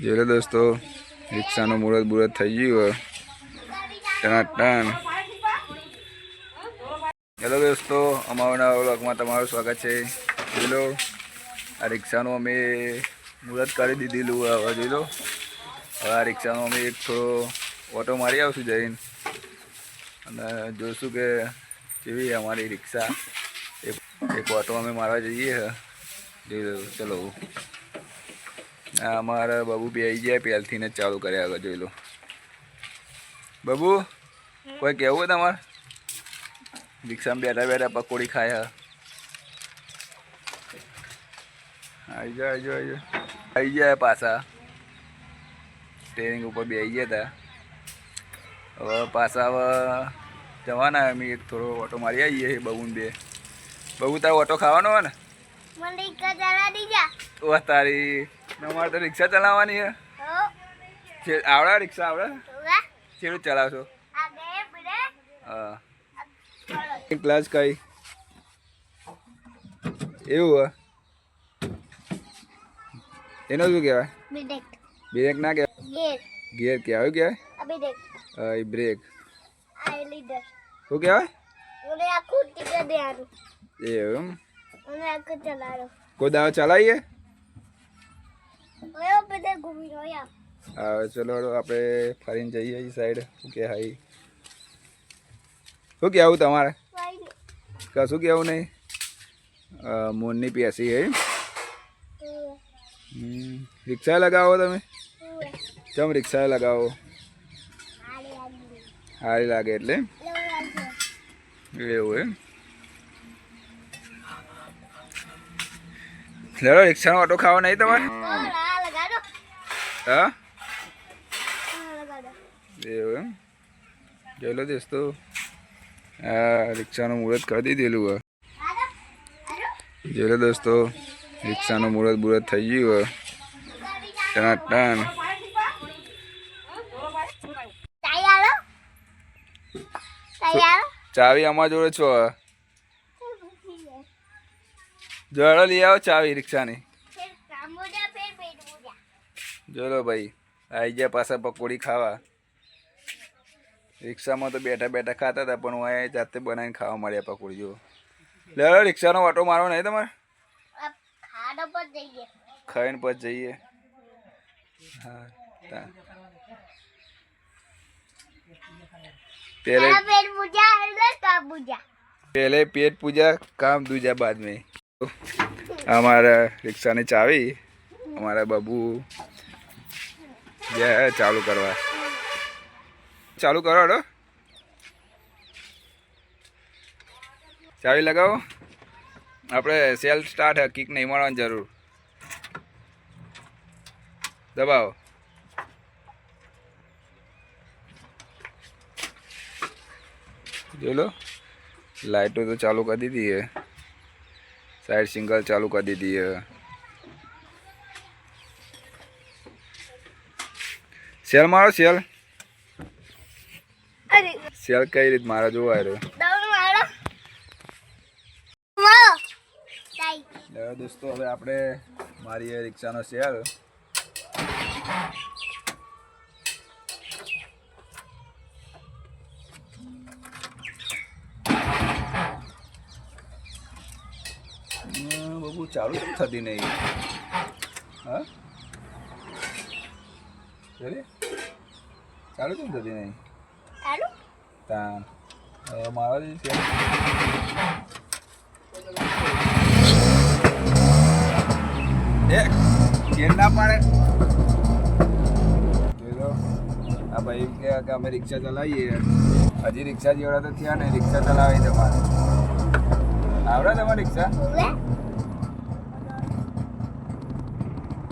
જોઈ દોસ્તો, રિક્ષાનું મુહૂર્ત બુરત થઈ ગયું ટના ટન હેલો દોસ્તો, અમારા વ્લોગમાં તમારું સ્વાગત છે. જોઈ લો, આ રિક્ષાનું અમે મુહૂર્ત કરી દીધેલું હવે જોઈ લો. હવે આ રિક્ષાનો અમે એક થોડો ઓટો મારી આવશું જઈને. અને જોઈશું કે કેવી અમારી રિક્ષા. એક ઓટો અમે મારવા જઈએ જોઈ લો, ચલો. અમારા બાબુ બે આવી ગયા પહેલથી ને જ ચાલુ કર્યા આગળ જોઈ લો. બાબુ કોઈ કહેવું તમારે? રિક્ષામાં બેઠા બેઠા પકોડી ખાયા આવી જાય આવી જાય આવી જાય પાછા. ટ્રેનિંગ ઉપર બે આવી ગયા હતા હવે પાછા હવે જવાના અમે એક થોડો ઓટો મારી આવીએ બબુન બે. બબુ તારો ઓટો ખાવાનો હોય ને? તારી અમારે તો રિક્ષા ચલાવવાની છે. આવડે રિક્ષા આવડે. ચેડું ચલાવશો? હા. ક્લાસ કઈ એવું એનો શું કહેવાય? બ્રેક. ના કહેવાય? ગેર. કહેવાય. કહેવાય? એ બ્રેક. શું કહેવાય? એવું કોઈ દાવ ચલાવીએ? ઓયો બધે ઘૂમી રહ્યો હા ચલો હવે આપણે ફરીને જઈએ એ સાઈડ શું કે હાઈ? શું કહેવું તમારે? કશું કહેવું નહીં? અ, મોરની પેસી હે હમ, રિક્ષા લગાવો તમે? ચમ રિક્ષા લગાવો? સારી લાગે. એટલે એવું એમ? લેડો રિક્ષાનો ઓટો ખાવો નહીં તમારે? લગાડો હા એવું એમ જોઈ લો દોસ્તો આ રિક્ષાનું મુહૂર્ત કરી દીધેલું હોય જોઈ લો દોસ્તો રિક્ષાનું મુહૂર્ત બુહૂર્ત થઈ ગયું હોય ટના ચાવી અમારા જોડે છો જોડો લઈ આવો ચાવી રિક્ષાની ફેર કામોડા ફેર પેટ પૂજા જો લો ભાઈ આવી ગયા પાછા પકોડી ખાવા. રિક્ષામાં તો બેઠા બેઠા ખાતા હતા પણ હું અહીંયા જાતે બનાવીને ખાવા મળ્યા પકોડી જો લે રિક્ષાનો ઓટો મારો નહીં તમારે? ખાઈને પછી જઈએ. હા. પહેલે પહેલે પેટ પૂજા કામ દૂજા બાદ મેં અમારા રિક્ષાની ચાવી અમારા બાબુ જય ચાલુ કરવા. ચાલુ કરો હડો. ચાવી લગાવો. આપણે સેલ સ્ટાર્ટ કિક નહીં મળવાની જરૂર. દબાવો. જોઈ લો લાઇટો તો ચાલુ કરી દીધી હે. સાઈડ સિંગલ ચાલુ કરી દીધી હે. સેલ મારો સેલ સેલ કઈ રીત મારો જોવા રહ્યો દોસ્તો હવે આપણે મારી રિક્ષાનો સેલ બહુ ચાલુ થતી નહીં? હા? ચાલુ કેમ થતી નહીં? આલુ તાન હવે મારો જે સેલ એ કેમ ના પાડે. આ ભાઈ કે અમે રિક્ષા ચલાવીએ. હજી રિક્ષા જેવડા તો થયા ને રિક્ષા ચલાવી તમારે આવડે તમારે રિક્ષા?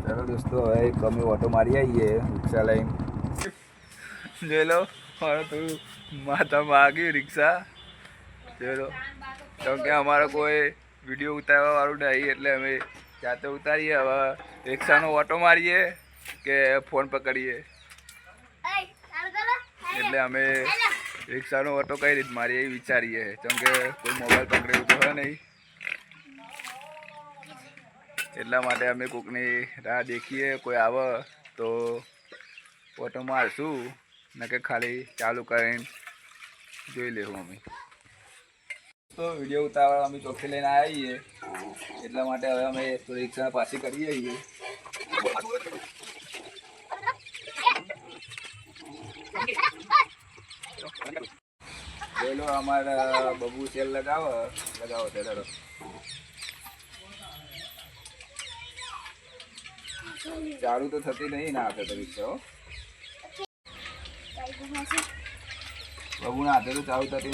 ચાલો દોસ્તો હવે એક અમે ઓટો મારી આવીએ રિક્ષા લઈને. જોઈ લો મારો તું માતા માગી રિક્ષા. જોઈ લો કેમ કે અમારો કોઈ વીડિયો ઉતારવા વાળું નહીં એટલે અમે જાતે ઉતારીએ. હવે રિક્ષાનો ઓટો મારીએ કે ફોન પકડીએ. એટલે અમે રિક્ષાનો ઓટો કઈ રીત મારીએ એ વિચારીએ. કેમ કે કોઈ મોબાઈલ પકડેલું તો હોય નહીં. એટલા માટે અમે કોકની રાહ દેખીએ. કોઈ આવે તો ઓટો મારશું. ને કે ખાલી ચાલુ કરીને જોઈ લેવું અમે. તો વીડિયો ઉતારવા અમે ચોખ્ખી લઈને આવીએ. એટલા માટે હવે અમે તો રિક્ષા પાછી કરી આવીએ. પેલો અમારા બબુ સેલ લગાવો લગાવો ત્યારે ચાલુ તો થતી નહીં ના આપે તો રિક્ષા હો બબુ ના હાથે તો ચાલુ થતી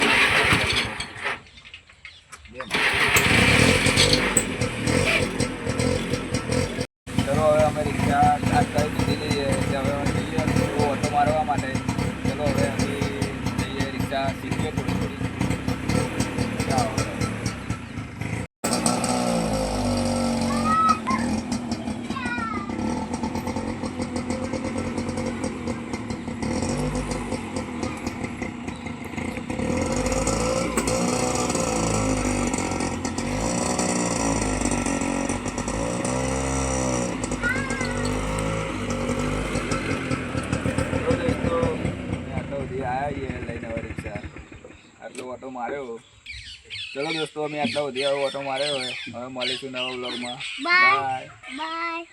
આટલો ઓટો માર્યો. ચલો દોસ્તો અમે આટલા હવે ઓટો માર્યો હવે મળીશું નવા બ્લોગમાં બાય બાય